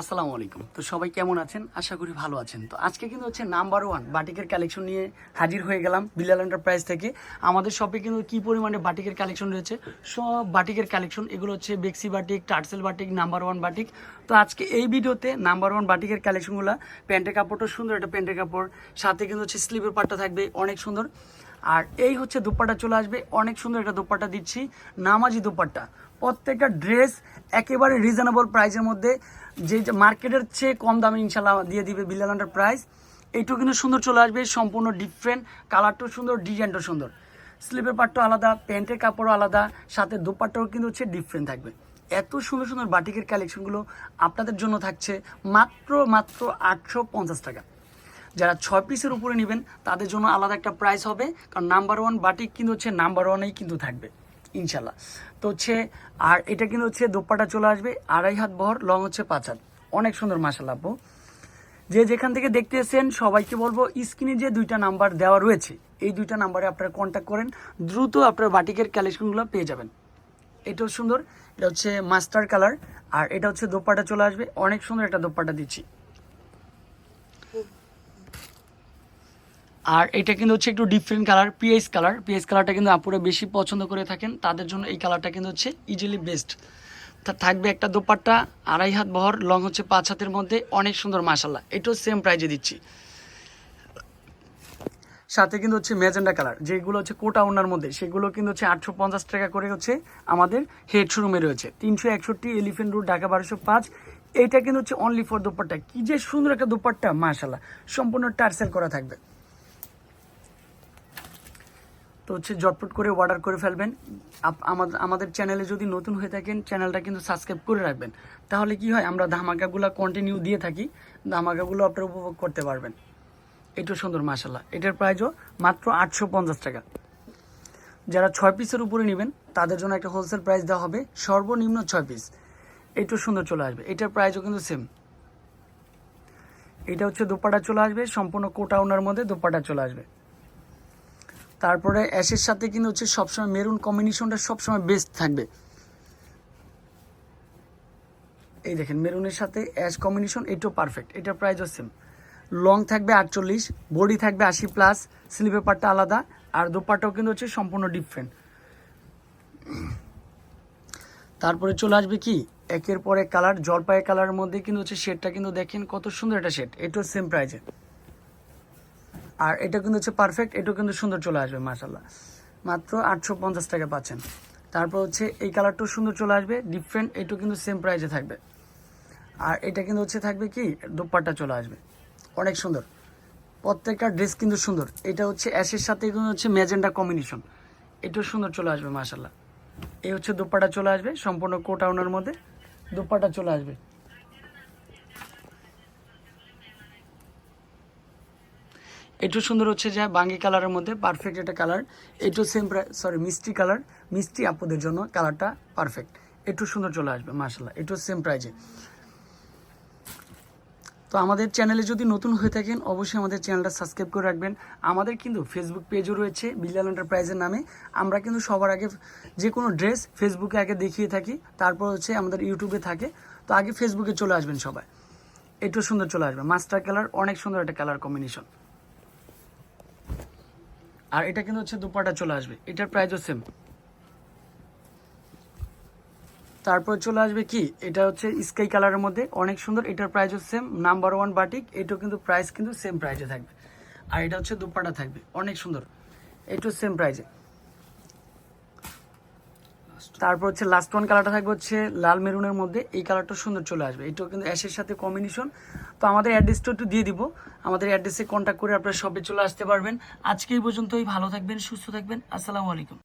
আসসালামু আলাইকুম। তো সবাই কেমন আছেন? আশা করি ভালো আছেন। তো আজকে কিন্তু হচ্ছে নাম্বার ওয়ান বাটিকের কালেকশন নিয়ে হাজির হয়ে গেলাম বিলাল এন্টারপ্রাইজ থেকে। আমাদের শপে কিন্তু কি পরিমাণে বাটিকের কালেকশন রয়েছে? সব বাটিকের কালেকশন এগুলো হচ্ছে বেক্সি বাটিক টার্সেল বাটিক নাম্বার ওয়ান বাটিক। তো আজকে এই ভিডিওতে নাম্বার ওয়ান বাটিকের কালেকশনগুলো প্যান্টের কাপড়টা সুন্দর একটা প্যান্টের কাপড়, সাথে কিন্তু হচ্ছে স্লিপের পাটটা থাকবে, অনেক সুন্দর। আর এই হচ্ছে দুপাট্টা চলে আসবে। অনেক সুন্দর একটা দুপাট্টা দিচ্ছি। নামাজি দুপাট্টা। প্রত্যেকটা ড্রেস একেবারে রিজনেবল প্রাইসের মধ্যে। যে যে মার্কেটের চেয়ে কম দামে ইনশাল্লাহ দিয়ে দিবে বিল্লালান্ডার প্রাইস এইটু কিন্তু সুন্দর চলে আসবে, সম্পূর্ণ ডিফারেন্ট কালারটাও সুন্দর ডিজাইনটাও সুন্দর। স্লিপের পাটটাও আলাদা, প্যান্টের কাপড়ও আলাদা, সাথে দোপাট্টাও কিন্তু হচ্ছে ডিফারেন্ট থাকবে। এত সুন্দর সুন্দর বাটিকের কালেকশনগুলো আপনাদের জন্য থাকছে মাত্র মাত্র আটশো পঞ্চাশ টাকা। যারা ছয় পিসের উপরে নেবেন, তাদের জন্য আলাদা একটা প্রাইস হবে। কারণ নাম্বার ওয়ান বাটিক কিন্তু হচ্ছে নাম্বার ওয়ানেই কিন্তু থাকবে ইনশাল্লাহ তো হচ্ছে, আর এটা কিন্তু হচ্ছে দোপাটা চলে আসবে, আড়াই হাত বহর লং হচ্ছে পাঁচ হাত। অনেক সুন্দর মাসাল্লাহ আপু। যে যেখান থেকে দেখতে এসেছেন, সবাইকে বলব, স্ক্রিনে যে দুইটা নাম্বার দেওয়া রয়েছে, এই দুইটা নাম্বারে আপনারা কন্ট্যাক্ট করেন। দ্রুত আপনার বাটিকের কালেকশনগুলো পেয়ে যাবেন। এটাও সুন্দর, এটা হচ্ছে মাস্টার কালার আর এটা হচ্ছে দোপাটা চলে আসবে। অনেক সুন্দর একটা দোপাটা দিচ্ছি। আর এটা কিন্তু হচ্ছে একটু different colour PS colour PS কালারটা কিন্তু আপুরা বেশি পছন্দ করে থাকেন। তাদের জন্য এই কালারটা কিন্তু হচ্ছে ইজিলি বেস্ট থাকবে একটা দোপাট্টা, আড়াই হাত বহর লং হচ্ছে পাঁচ হাতের মধ্যে, অনেক সুন্দর মাসাল্লাহ এটাও সেম প্রাইজে দিচ্ছি। সাথে কিন্তু হচ্ছে ম্যাজেন্ডা কালার যেগুলো হচ্ছে কোটা ওনার মধ্যে, সেগুলো কিন্তু হচ্ছে আটশো পঞ্চাশ টাকা করে হচ্ছে আমাদের হেড শোরুমে রয়েছে। তিনশো একষট্টি এলিফেন্ট রোড ঢাকা বারোশো পাঁচ। এইটা কিন্তু হচ্ছে অনলি ফর দোপাট্টা। কি যে সুন্দর একটা দোপাট্টা মাশাল্লাহ সম্পূর্ণ টার্সেল করা থাকবে। তো হচ্ছে জটপট করে অর্ডার করে ফেলবেন। আমাদের আমাদের চ্যানেলে যদি নতুন হয়ে থাকেন চ্যানেলটা কিন্তু সাবস্ক্রাইব করে রাখবেন। তাহলে কি হয়, আমরা ধামাকাগুলো কন্টিনিউ দিয়ে থাকি, ধামাকাগুলো আপনারা উপভোগ করতে পারবেন। এটাও সুন্দর মাসাল্লাহ এটার প্রাইসও মাত্র আটশো পঞ্চাশ টাকা। যারা ছয় পিসের উপরে নেবেন, তাদের জন্য একটা হোলসেল প্রাইস দেওয়া হবে, সর্বনিম্ন ছয় পিস এটাও সুন্দর চলে আসবে। এটার প্রাইসও কিন্তু সেম এটা হচ্ছে দোপাটা চলে আসবে, সম্পূর্ণ কোটা ওনার মধ্যে দোপাটা চলে আসবে। তারপরে অ্যাশের সাথে কিন্তু হচ্ছে সবসময় মেরুন কম্বিনেশনটা সবসময় বেস্ট থাকবে। এই দেখেন, মেরুনের সাথে অ্যাশ কম্বিনেশন এটাও পারফেক্ট এটার প্রাইসও সেম লং থাকবে আটচল্লিশ বডি থাকবে আশি প্লাস স্লিপের পার্টটা আলাদা, আর দোপাটাও কিন্তু হচ্ছে সম্পূর্ণ ডিফারেন্ট তারপরে চলে আসবে কি? একের পর কালার জলপাই কালারের মধ্যে কিন্তু হচ্ছে শেডটা কিন্তু দেখেন কত সুন্দর একটা শেড এটাও সেম প্রাইজে আর এটা কিন্তু হচ্ছে পারফেক্ট এটাও কিন্তু সুন্দর চলে আসবে মাসাল্লাহ মাত্র আটশো পঞ্চাশ টাকা পাচ্ছেন। তারপর হচ্ছে এই কালারটাও সুন্দর চলে আসবে ডিফারেন্ট এটাও কিন্তু সেম প্রাইজে থাকবে। আর এটা কিন্তু হচ্ছে থাকবে কি, দোপাট্টা চলে আসবে। অনেক সুন্দর। প্রত্যেকটা ড্রেস কিন্তু সুন্দর। এটা হচ্ছে অ্যাশের সাথে কিন্তু হচ্ছে ম্যাজেন্ডা কম্বিনেশন এটাও সুন্দর চলে আসবে মাসাল্লাহ এই হচ্ছে দোপাটা চলে আসবে, সম্পূর্ণ কোটাউনের মধ্যে দোপাটা চলে আসবে। একটু সুন্দর হচ্ছে যে বাঙ্গি কালারের মধ্যে পারফেক্ট একটা কালার। একটু সেম সরি মিষ্টি কালার, মিষ্টি আপুদের জন্য কালারটা পারফেক্ট একটু সুন্দর চলে আসবে মার্শাল্লাহ একটু সেম প্রাইজে তো আমাদের চ্যানেলে যদি নতুন হয়ে থাকেন, অবশ্যই আমাদের চ্যানেলটা সাবস্ক্রাইব করে রাখবেন। আমাদের কিন্তু ফেসবুক পেজও রয়েছে বিল্লাল এন্টারপ্রাইজের নামে। আমরা কিন্তু সবার আগে যে কোনো ড্রেস ফেসবুকে আগে দেখিয়ে থাকি, তারপর হচ্ছে আমাদের ইউটিউবে থাকে। তো আগে ফেসবুকে চলে আসবেন সবাই। একটু সুন্দর চলে আসবে। মাস্টার কালার অনেক সুন্দর একটা কালার কম্বিনেশন আর এটা কিন্তু হচ্ছে দুপাটা চলে আসবে। এটার প্রাইসও সেম তারপর চলে আসবে কি? এটা হচ্ছে স্কাই কালারের মধ্যে। অনেক সুন্দর, এটার প্রাইসও সেম নাম্বার ওয়ান বাটিক এটাও কিন্তু প্রাইস কিন্তু সেম প্রাইসে থাকবে। আর এটা হচ্ছে দুপাটা থাকবে। অনেক সুন্দর। এটাও সেম প্রাইসে তারপর হচ্ছে লাস্ট ওয়ান কালারটা থাকবে হচ্ছে লাল মেরুনের মধ্যে। এই কালারটা সুন্দর চলে আসবে। এটাও কিন্তু অ্যাশের সাথে কম্বিনেশন তো আমাদের অ্যাড্রেসটা একটু দিয়ে দিব। আমাদের অ্যাড্রেসে কন্ট্যাক্ট করে আপনারা সবে চলে আসতে পারবেন। আজকে এই পর্যন্তই। ভালো থাকবেন, সুস্থ থাকবেন। আসসালামু আলাইকুম।